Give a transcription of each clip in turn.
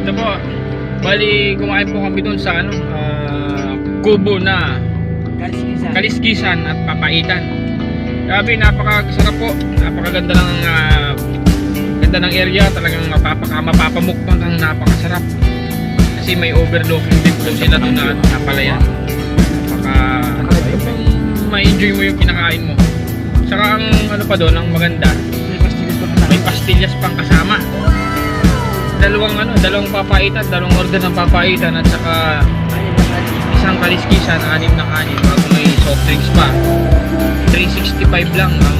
ito po. Bali, kumain po kami doon sa ano, ah, kubo na Kaliskisan. kaliskisan at papaitan. Grabe, napakasarap po. Napakaganda ng ah, ganda ng area, talagang mapapaka mapapamukbang ang napakasarap. Kasi may overlooking din po sila doon na napalayan. Napaka ma-enjoy mo yung kinakain mo. Saka ang ano pa doon, ang maganda, May pastillas pa kasama. may pastillas pang kasama. Dalawang ano, dalawang papaitan, dalawang order ng papaitan at saka Ayun, isang kaliskisan, anim na kanin, bago may soft drinks pa. 365 lang ang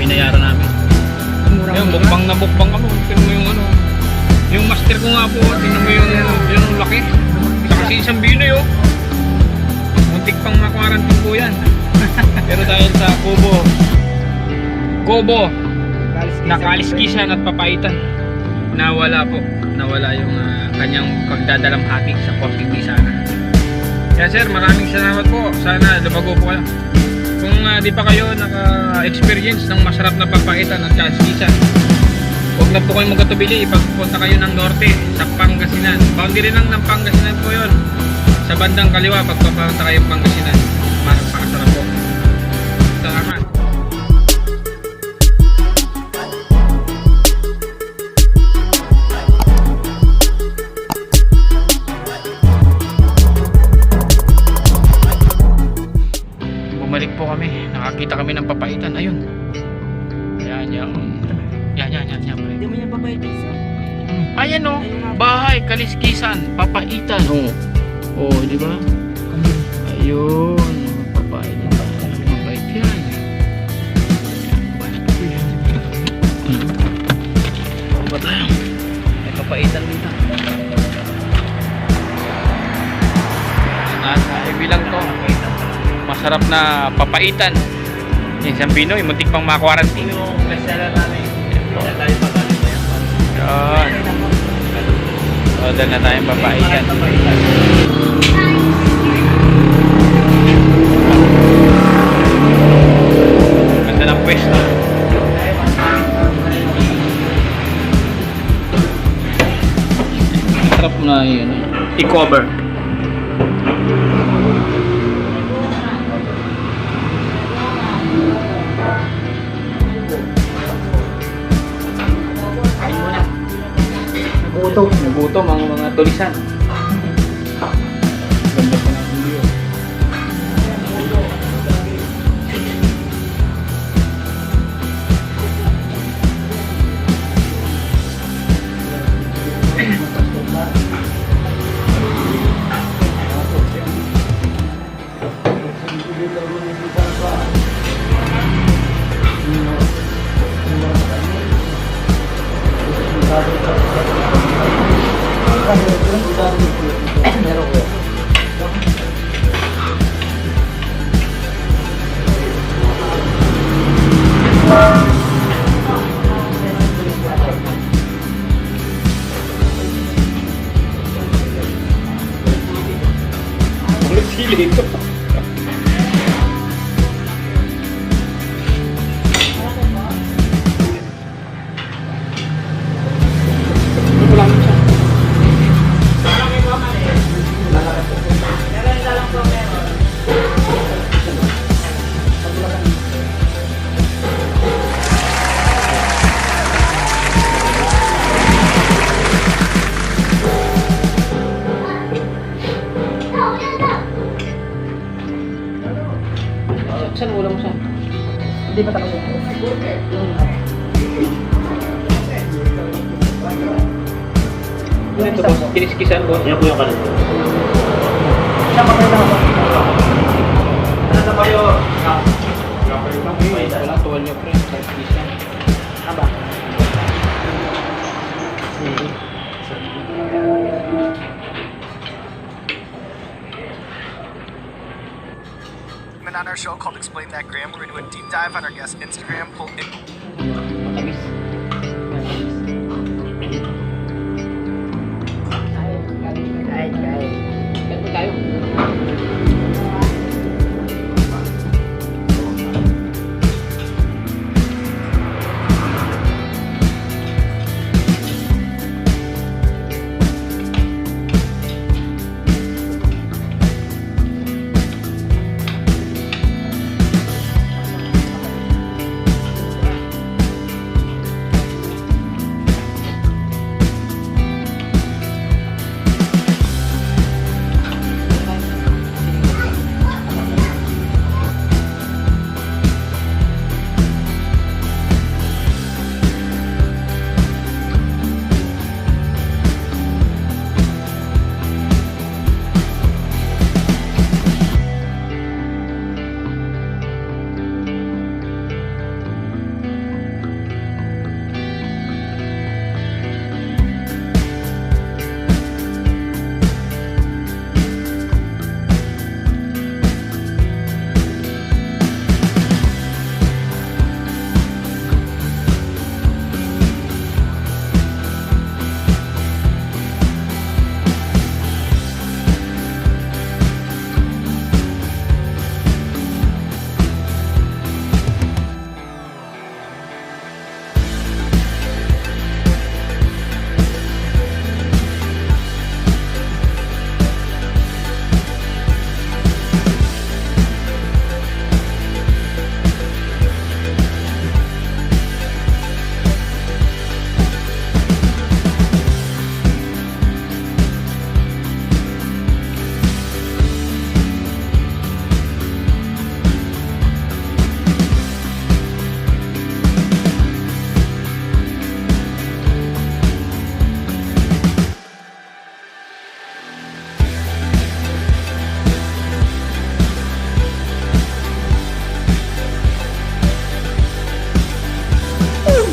binayaran namin. Murang Yung mura. mukbang na mukbang kami, tingnan mo yung ano. Yung master ko nga po, tingnan mo yung, yung laki. Kasi isang Binoy oh. Muntik pang makwarantin po yan. Pero dahil sa kubo, kubo, Kaliskisan. nakaliskisan at papaitan, nawala po. Nawala yung ah, kanyang pagdadalamhati sa Portuguese sana. Kaya sir, maraming salamat po. Sana lumago po kayo. Kung ah, di pa kayo naka-experience ng masarap na papaitan at kaliskisan, huwag na po kayong magkatubili. Ipagpunta kayo ng norte sa Pangasinan. Boundary lang ng Pangasinan po yon. Sa bandang kaliwa, pagpapunta kayo ng Pangasinan. Masarap po. Salamat. Po kami. Nakakita kami ng papaitan. Ayun. Yan, yan. Yan, yan, yan. yan. Hindi mo niya babaytin sa... Ayan o. Bahay, kaliskisan, papaitan. O. Oh. oh, di ba? Ayun. Na papaitan. Yung isang Pinoy, muntik pang makwarantine. Yung kasala namin. Kaya tayo pagaling na yan. Yun. Order na tayong papaitan. Ganda ng pwesto. Sarap na yun. I-cover. Nagutom. Nagutom ang mga tulisan. Ulit Hindi pa tapos. Ano ito boss? Kiniskisan boss? Yan po yung kanin. Siya makita ako. Ano na kayo? On our show called Explain That Gram. We're going to do a deep dive on our guest Instagram. Pull in.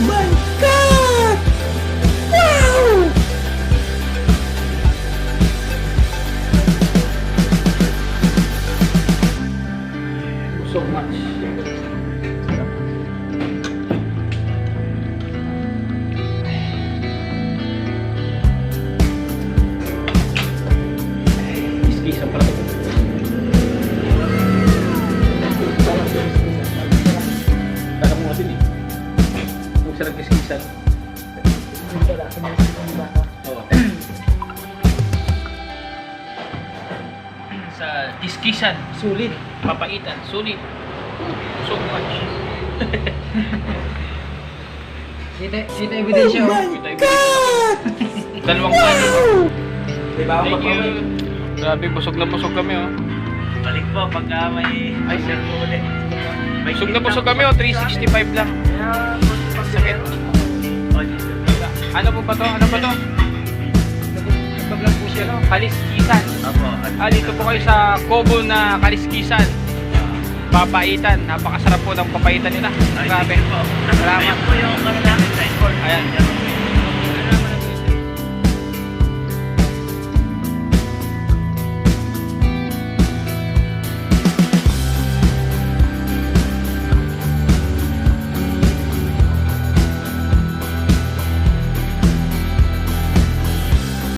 away. Sa diskisan, sulit. Papaitan, sulit. So much. Kita, kita ebidensya. Oh my God! Dalawang. Diba ako Thank you. Grabe, busog na busog kami oh. Balik po pagka may ay sir po ulit. Busog na busog kami oh, 365 lang. Sakit. Oh, Jesus. Ano po ba to? Ano ba to? Nagbablog po siya. Ano? Kaliskisan. Apo. Ah, dito po kayo sa Kobo na Kaliskisan. Papaitan. Napakasarap po ng papaitan nila. Grabe. Salamat. Ayan po yung ano namin, signboard. Ayan.